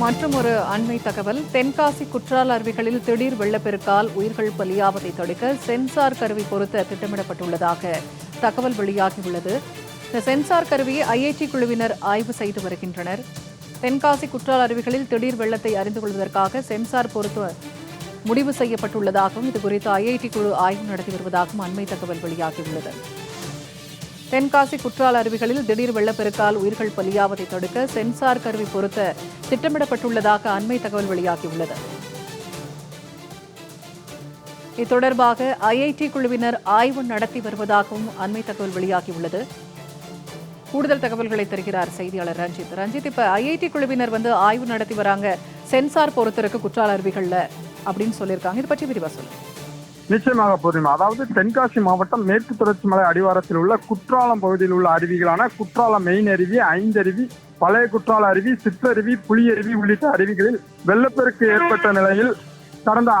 மற்றும் ஒரு அண்மை தகவல். தென்காசி குற்றால அருவிகளில் திடீர் வெள்ளப்பெருக்கால் உயிர்கள் பலியாவதை தடுக்க சென்சார் கருவி பொருத்த திட்டமிடப்பட்டுள்ளதாக தகவல் வெளியாகியுள்ளது. இந்த சென்சார் கருவியை ஐஐடி குழுவினர் ஆய்வு செய்து வருகின்றனர். தென்காசி குற்றால அருவிகளில் திடீர் வெள்ளத்தை அறிந்து கொள்வதற்காக சென்சார் பொருத்த முடிவு செய்யப்பட்டுள்ளதாகவும் இதுகுறித்து ஐஐடி குழு ஆய்வு நடத்தி வருவதாகவும் அண்மை தகவல் வெளியாகியுள்ளது. தென்காசி குற்றால அருவிகளில் திடீர் வெள்ளப்பெருக்கால் உயிர்கள் பலியாவதை தடுக்க சென்சார் கருவி பொருத்த திட்டமிடப்பட்டுள்ளதாக அண்மை தகவல் வெளியாகியுள்ளது. இது தொடர்பாக ஐஐடி குழுவினர் ஆய்வு நடத்தி வருவதாகவும் அண்மை தகவல் வெளியாகியுள்ளது. கூடுதல் தகவல்களை தருகிறார் செய்தியாளர் ரஞ்சித். ரஞ்சித் இப்ப ஐஐடி குழுவினர் வந்து ஆய்வு நடத்தி வராங்க சென்சார் பொறுத்திருக்கு குற்றால அருவிகள்ல அப்படின்னு சொல்லியிருக்காங்க. இது பற்றி விரிவா சொல்லுங்க. நிச்சயமாக பூர்ணிமா அதாவது தென்காசி மாவட்டம் மேற்கு தொடர்ச்சி மலை அடிவாரத்தில் உள்ள குற்றாலம் பகுதியில் உள்ள அருவிகளான குற்றாலம் மெயின் அருவி ஐந்தருவி பழைய குற்றால அருவி சிற்றருவி புலியருவி உள்ளிட்ட அருவிகளில் வெள்ளப்பெருக்கு ஏற்பட்ட நிலையில் கடந்த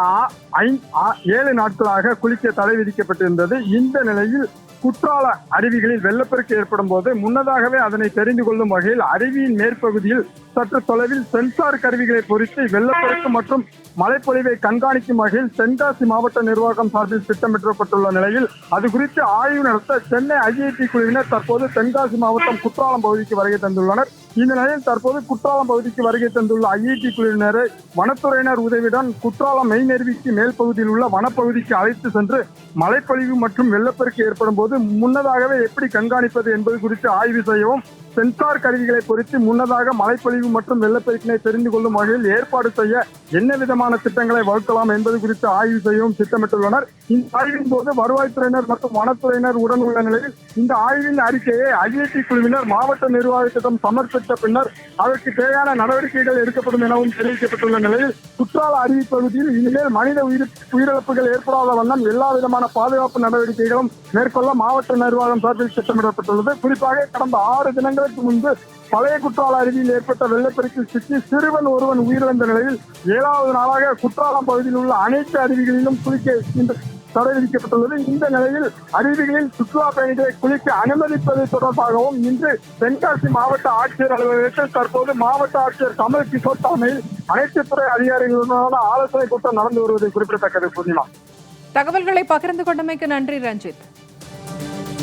ஏழு நாட்களாக குளிக்க தடை விதிக்கப்பட்டிருந்தது. இந்த நிலையில் குற்றால அருவிகளில் வெள்ளப்பெருக்கு ஏற்படும் போது முன்னதாகவே அதனை தெரிந்து கொள்ளும் வகையில் அருவியின் மேற்பகுதியில் சற்று தொலைவில் சென்சார் கருவிகளை பொறித்து வெள்ளப்பெருக்கு மற்றும் மழைப்பொழிவை கண்காணிக்கும் வகையில் தென்காசி மாவட்ட நிர்வாகம் சார்பில் திட்டமிட்டப்பட்டுள்ள நிலையில் அது குறித்து ஆய்வு நடத்த சென்னை ஐஐடி குழுவினர் தற்போது தென்காசி மாவட்டம் குற்றாலம் பகுதிக்கு வருகை தந்துள்ளனர். இந்த நிலையில் தற்போது குற்றாலம் பகுதிக்கு வருகை தந்துள்ள ஐஐடி குழுவினரை வனத்துறையினர் உதவியுடன் குற்றாலம் மெய் நெருவிக்கு மேல் பகுதியில் உள்ள வனப்பகுதிக்கு அழைத்து சென்று மழைப்பொழிவு மற்றும் வெள்ளப்பெருக்கு ஏற்படும் போது முன்னதாகவே எப்படி கண்காணிப்பது என்பது குறித்து ஆய்வு செய்யவும் சென்சார் கருவிகளை பொறித்து முன்னதாக மழைப்பொழிவு மற்றும் வெள்ளப்பெருக்கினை தெரிந்து கொள்ளும் வகையில் ஏற்பாடு செய்ய என்ன விதமான திட்டங்களை வகுக்கலாம் என்பது குறித்து ஆய்வு செய்யவும் திட்டமிட்டுள்ளனர். இந்த ஆய்வின் போது வருவாய்த்துறையினர் மற்றும் வனத்துறையினர் உடன் உள்ள நிலையில் இந்த ஆய்வின் அறிக்கையை ஐஐடி குழுவினர் மாவட்ட நிர்வாகத்திடம் சமர்ப்பித்த பின்னர் அதற்கு தேவையான நடவடிக்கைகள் எடுக்கப்படும் எனவும் தெரிவிக்கப்பட்டுள்ள நிலையில் குற்றால அருவி பகுதியில் இனிமேல் மனித உயிர் உயிரிழப்புகள் ஏற்படாத வண்ணம் எல்லா விதமான பாதுகாப்பு நடவடிக்கைகளும் மேற்கொள்ள மாவட்ட நிர்வாகம் சார்பில் திட்டமிடப்பட்டுள்ளது. குறிப்பாக கடந்த ஆறு தினங்கள் ஆண்டுகளுக்கு முன்பு பழைய குற்றால அருவியில் ஏற்பட்ட வெள்ளப்பெருக்கில் சிக்கி சிறுவன் ஒருவன் உயிரிழந்த நிலையில் ஏழாவது நாளாக குற்றாலம் பகுதியில் உள்ள அனைத்து அருவிகளிலும் குளிக்க இன்று தடை விதிக்கப்பட்டுள்ளது. இந்த நிலையில் அருவிகளில் சுற்றுலா பயணிகளை குளிக்க அனுமதிப்பது தொடர்பாகவும் இன்று தென்காசி மாவட்ட ஆட்சியர் அலுவலகத்தில் தற்போது மாவட்ட ஆட்சியர் கமல் கிஷோர் தலைமையில் அனைத்து துறை அதிகாரிகளுடனான ஆலோசனை கூட்டம் நடந்து வருவது குறிப்பிடத்தக்கது. பூர்ணிமா தகவல்களை பகிர்ந்து கொண்டமைக்கு நன்றி ரஞ்சித்.